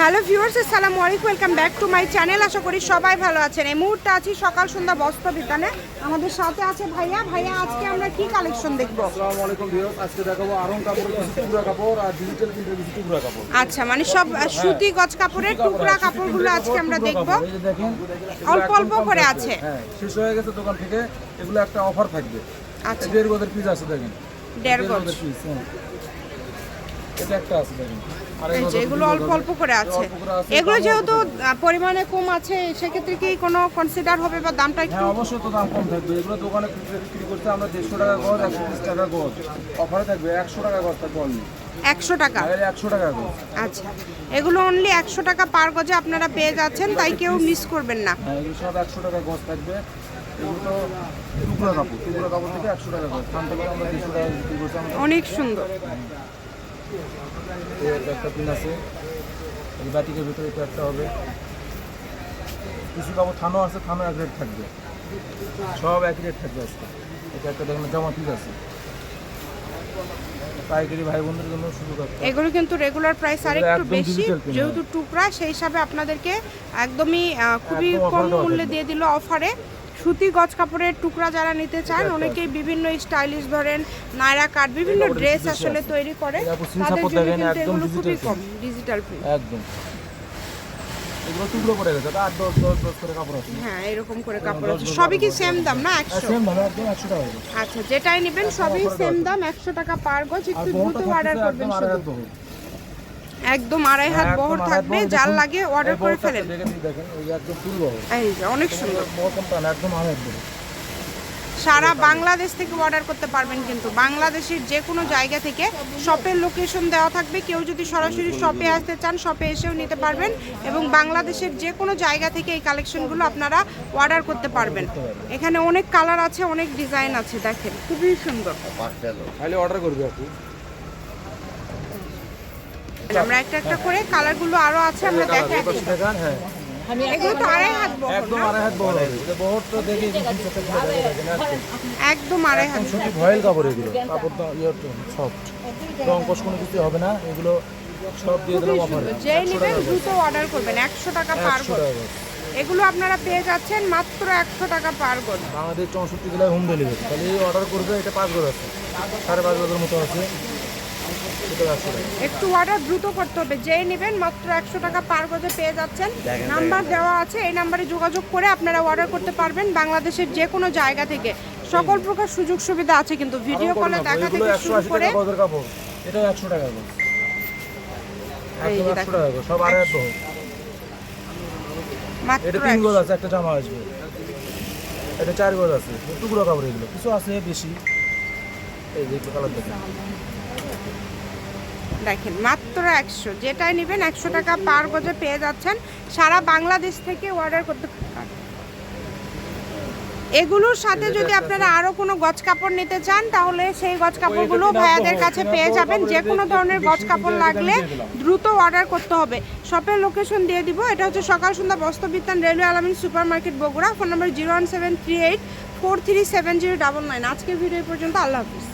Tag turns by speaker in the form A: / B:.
A: Hello viewers আসসালামু আলাইকুম। Welcome back to my channel আশা করি সবাই ভালো আছেন। এই মুহূর্তে আছি সকাল সন্ধ্যা বস্ত্র বিতানে। আমাদের সাথে আছে ভাইয়া। ভাইয়া আজকে আমরা কি কালেকশন দেখব?
B: আসসালামু আলাইকুম ভিউয়ার্স। আজকে দেখাবো আরং কাপড়ের কিছু টুকরা কাপড় আর ডিজিটাল প্রিন্টের কিছু টুকরা কাপড়।
A: আচ্ছা মানে সব সুতি গজ কাপড়ের টুকরা কাপড়গুলো আজকে আমরা দেখব। অল্প অল্প করে আছে।
B: হ্যাঁ শেষ হয়ে গেছে দোকান থেকে। এগুলো একটা অফার থাকবে।
A: আচ্ছা।
B: দেড় গদের পিস আছে দেখেন।
A: দেড় গজ।
B: পিস এটা একটা আছে দেখেন।
A: এগুলো অল্প অল্প করে আছে। এগুলো যেহেতু পরিমাণে কম আছে সেক্ষেত্রে কি কোনো কনসিডার হবে বা দামটা একটু
B: হ্যাঁ অবশ্যই তো দাম কম থাকবে। এগুলো দোকানে বিক্রি করতে আমরা দেড়শো টাকা গজ একশো বিশ টাকা গজ। অফারে থাকবে একশো টাকা গজ থাকবে অনলি
A: একশো টাকা?
B: একশো টাকা
A: আচ্ছা। এগুলো অনলি একশো টাকা পার গজে আপনারা পেয়ে যাচ্ছেন তাই কেউ মিস করবেন না।
B: হ্যাঁ সব একশো টাকা গজ থাকবে।
A: অনেক সুন্দর।
B: একটা একটা পিন আছে। এই বাটিকের ভিতরে এটা একটা হবে। কিছু কাপড় থানো আছে থানো এক রেট থাকবে। সব এক রেট থাকবে আজকে। এটা একটা দেখেন জামা ঠিক আছে। পাইকারি ভাই বোনদের জন্য সুযোগ আছে
A: এগুলো কিন্তু রেগুলার প্রাইস আর একটু বেশি যেহেতু টুকরা সেই হিসাবে আপনাদেরকে একদমই খুবই কম মূল্যে দিয়ে দিল অফারে সুতি গজ কাপড়ের টুকরা যারা নিতে চান অনেকেই বিভিন্ন স্টাইলিশ ধরেন নায়রা কাট বিভিন্ন ড্রেস আসলে তৈরি করে। তাদের জন্য কিন্তু এগুলো খুবই কম ডিজিটাল প্রিন্ট
B: একদম। এগুলো টুকরো গেছে করে কাপড় আছে।
A: হ্যাঁ এরকম করে কাপড় আছে। সবই কি সেম দাম না একশো?
B: সেম দাম একদম একশো টাকা
A: আচ্ছা যেটাই নেবেন সবই সেম দাম একশো টাকা পার গজ একটু দ্রুত অর্ডার করবেন শুধু। একদম আড়াই হাত বহর থাকবে যার লাগে অর্ডার করে ফেলেন। এই যে অনেক সুন্দর। সারা বাংলাদেশ থেকে অর্ডার করতে পারবেন কিন্তু। বাংলাদেশের যে কোনো জায়গা থেকে শপের লোকেশন দেওয়া থাকবে। কেউ যদি সরাসরি শপে আসতে চান শপে এসেও নিতে পারবেন এবং বাংলাদেশের যে কোনো জায়গা থেকে এই কালেকশনগুলো আপনারা অর্ডার করতে পারবেন। এখানে অনেক কালার আছে অনেক ডিজাইন আছে দেখেন। খুবই সুন্দর।
B: অর্ডার করবে
A: আমরা একটা একটা করে কালারগুলো আরও আছে আমরা দেখাই
B: হ্যাঁ।
A: এগুলো তো আড়াই হাত বহর
B: একদম আড়াই হাত বহর বহর তো দেখে টাকা একদম।
A: একদম আড়াই হাত।
B: একদম সুতি ভয়েল কাপড় এগুলো। কাপড়টা ইয়ে সফট রং কষ কোনো কিছু হবে না এগুলো সব দিয়ে দিলাম অফারে
A: যেই নেবেন দ্রুত অর্ডার করবেন। একশো টাকা পার গজ এগুলো আপনারা পেয়ে যাচ্ছেন মাত্র একশো টাকা পার গজ
B: বাংলাদেশ চৌষট্টি জেলায় হোম ডেলিভারি তাহলে অর্ডার করবে এটা পাঁচ গজ আছে। সাড়ে পাঁচ গজের মতো আছে।
A: একটু অর্ডার দ্রুত করতে হবে। যেই নেবেন মাত্র একশো টাকা পার গজে পেয়ে যাচ্ছেন। নাম্বার দেওয়া আছে এই নাম্বারে যোগাযোগ করে আপনারা অর্ডার করতে পারবেন বাংলাদেশের যে কোনো জায়গা থেকে। সকল প্রকার সুযোগ সুবিধা আছে কিন্তু ভিডিও কলে দেখা থেকে শুরু করে
B: এটাও একশো টাকা সব এটা তিন গজ আছে একটা জামা আসবে। এটা চার গজ আছে টুকরো কাপড় এগুলো। কিছু আছে বেশি। এই যে কালার দেখেন।
A: দেখেন, মাত্র একশো। যেটাই নেবেন একশো টাকা পার গজে পেয়ে যাচ্ছেন। সারা বাংলাদেশ থেকে অর্ডার করতে পারবেন। এগুলোর সাথে যদি আপনারা আরও কোনো গজ কাপড় নিতে চান, তাহলে সেই গজ কাপড়গুলো ভাইয়াদের কাছে পেয়ে যাবেন। যে কোনো ধরনের গজ কাপড় লাগলে দ্রুত অর্ডার করতে হবে। শপের লোকেশন দিয়ে দিব। এটা হচ্ছে সকাল সন্ধ্যা বস্ত্রবিতান railway Alamin super market Bogura. Phone number zero one seven three eight four three seven zero double nine. আজকের ভিডিও পর্যন্ত। আল্লাহ হাফিজ।